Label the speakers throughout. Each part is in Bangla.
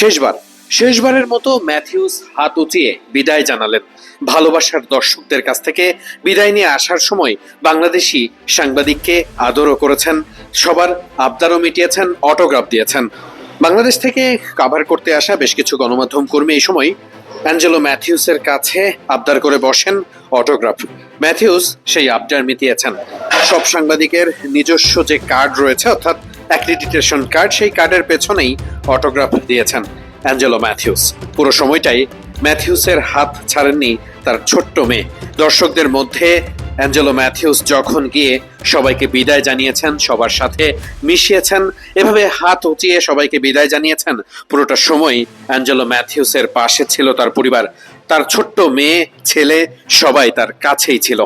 Speaker 1: শেষবার, শেষবারের মতো ম্যাথিউস হাত উঁচিয়ে বিদায় জানালেন। ভালোবাসার দর্শকদের কাছ থেকে বিদায় নিয়ে আসার সময় বাংলাদেশি সাংবাদিককে আদরও করেছেন, সবার আবদারও মিটিয়েছেন অটোগ্রাফ দিয়েছেন। বাংলাদেশ থেকে কাভার করতে আসা বেশ কিছু গণমাধ্যম কর্মী এই সময় অ্যাঞ্জেলো ম্যাথিউসের কাছে আবদার করে বসেন অটোগ্রাফ ম্যাথিউস সেই আবদার মিটিয়েছেন। সব সাংবাদিকের নিজস্ব যে কার্ড রয়েছে, অর্থাৎ অ্যাক্রিডিটেশন কার্ড সেই কার্ডের পেছনেই অটোগ্রাফ দিয়েছেন অ্যাঞ্জেলো ম্যাথিউস। পুরো সময়টাই ম্যাথিউসের হাত ছাড়েননি তার ছোট্ট মেয়ে। দর্শকদের মধ্যে অ্যাঞ্জেলো ম্যাথিউস যখন গিয়ে সবাইকে বিদায় জানিয়েছেন, সবার সাথে মিশিয়েছেন, এভাবে হাত উঁচিয়ে সবাইকে বিদায় জানিয়েছেন, পুরোটা সময় অ্যাঞ্জেলো ম্যাথিউসের পাশে ছিল তার পরিবার। তার ছোট্ট মেয়ে, ছেলে সবাই তার কাছেই ছিল।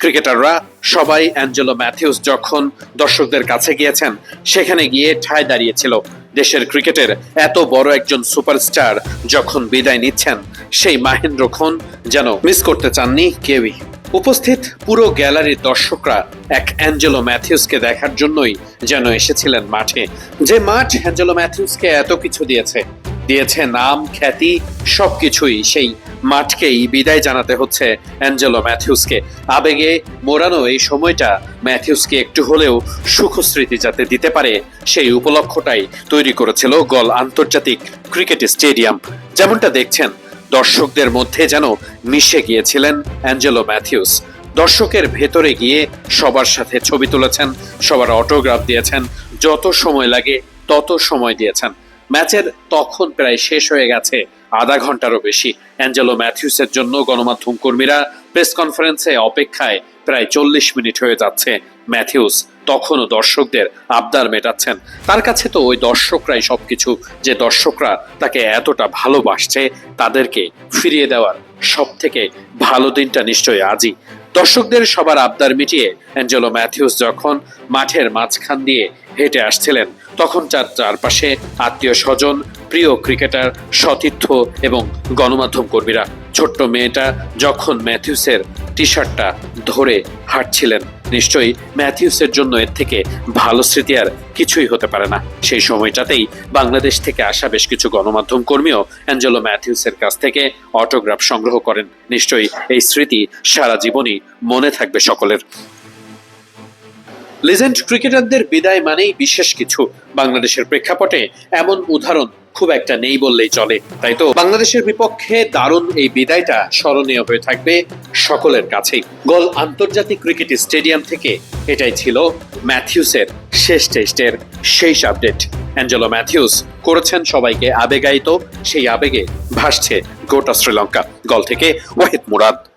Speaker 1: ক্রিকেটাররা সবাই অ্যাঞ্জেলো ম্যাথিউস যখন দর্শকদের কাছে গিয়েছেন, সেখানে গিয়ে ঠায় দাঁড়িয়েছিল। দেশের ক্রিকেটের এত বড় একজন সুপারস্টার যখন বিদায় নিচ্ছেন, সেই মাহেন্দ্র খন যেন মিস করতে চাননি কেউই। উপস্থিত পুরো গ্যালারির দর্শকরা এক অ্যাঞ্জেলো ম্যাথিউসকে দেখার জন্যই যেন এসেছিলেন মাঠে। যে মাঠ অ্যাঞ্জেলো ম্যাথিউসকে এত কিছু দিয়েছে দিয়েছে নাম, খ্যাতি, সবকিছুই সেই মাঠকেই বিদায় জানাতে হচ্ছে অ্যাঞ্জেলো ম্যাথিউসকে। আবেগে মোড়ানো এই সময়টা ম্যাথিউসকে একটু হলেও সুখস্মৃতি যাতে দিতে পারে, সেই উপলক্ষটাই তৈরি করেছিল গল আন্তর্জাতিক ক্রিকেট স্টেডিয়াম। যেমনটা দেখছেন, দর্শকদের মধ্যে যেন মিশে গিয়েছিলেন অ্যাঞ্জেলো ম্যাথিউস। দর্শকের ভেতরে গিয়ে সবার সাথে ছবি তুলেছেন, সবার অটোগ্রাফ দিয়েছেন, যত সময় লাগে তত সময় দিয়েছেন। ম্যাচের তখন প্রায় শেষ হয়ে গেছে, আধা ঘন্টারও বেশি। অ্যাঞ্জেলো ম্যাথিউসের জন্য গণমাধ্যম কর্মীরা প্রেস কনফারেন্সে অপেক্ষায় প্রায় চল্লিশ মিনিট হয়ে যাচ্ছে। ম্যাথিউস তখনও দর্শকদের আবদার মেটাচ্ছেন। তার কাছে তো ওই দর্শকরাই সবকিছু, যে দর্শকরা তাকে এতটা ভালোবাসছে, তাদেরকে ফিরিয়ে দেওয়ার সব থেকে ভালো দিনটা নিশ্চয়ই আজই। দর্শকদের সবার আবদার মিটিয়ে অ্যাঞ্জেলো ম্যাথিউস যখন মাঠের মাঝখান দিয়ে হেঁটে আসছিলেন, তখন তার চারপাশে আত্মীয় স্বজন, প্রিয় ক্রিকেটার, সতীর্থ এবং গণমাধ্যম কর্মীরা। ছোট্ট মেয়েটা যখন ম্যাথিউসের টি শার্টটা ধরে হাঁটছিলেন নিশ্চয়ই ম্যাথিউসের জন্য এর থেকে ভালো স্মৃতি আর কিছুই হতে পারে না। সেই সময়টাতেই বাংলাদেশ থেকে আসা বেশ কিছু গণমাধ্যম কর্মীও অ্যাঞ্জেলো ম্যাথিউসের কাছ থেকে অটোগ্রাফ সংগ্রহ করেন। নিশ্চয়ই এই স্মৃতি সারা জীবনই মনে থাকবে সকলের। লিজেন্ড ক্রিকেটারদের বিদায় মানেই বিশেষ কিছু। বাংলাদেশের প্রেক্ষাপটে এমন উদাহরণ খুব একটা নেই বললেই চলে, তাই তো? বাংলাদেশের বিপক্ষে দারুণ এই বিদায়টা স্মরণীয় হয়ে থাকবে সকলের কাছেই। গল আন্তর্জাতিক ক্রিকেট স্টেডিয়াম থেকে এটাই ছিল ম্যাথিউসের শেষ টেস্টের শেষ আপডেট। অ্যাঞ্জেলো ম্যাথিউস করেছেন সবাইকে আবেগায়িত, সেই আবেগে ভাসছে গোটা শ্রীলঙ্কা। গল থেকে ওয়াহিদ মুরাদ।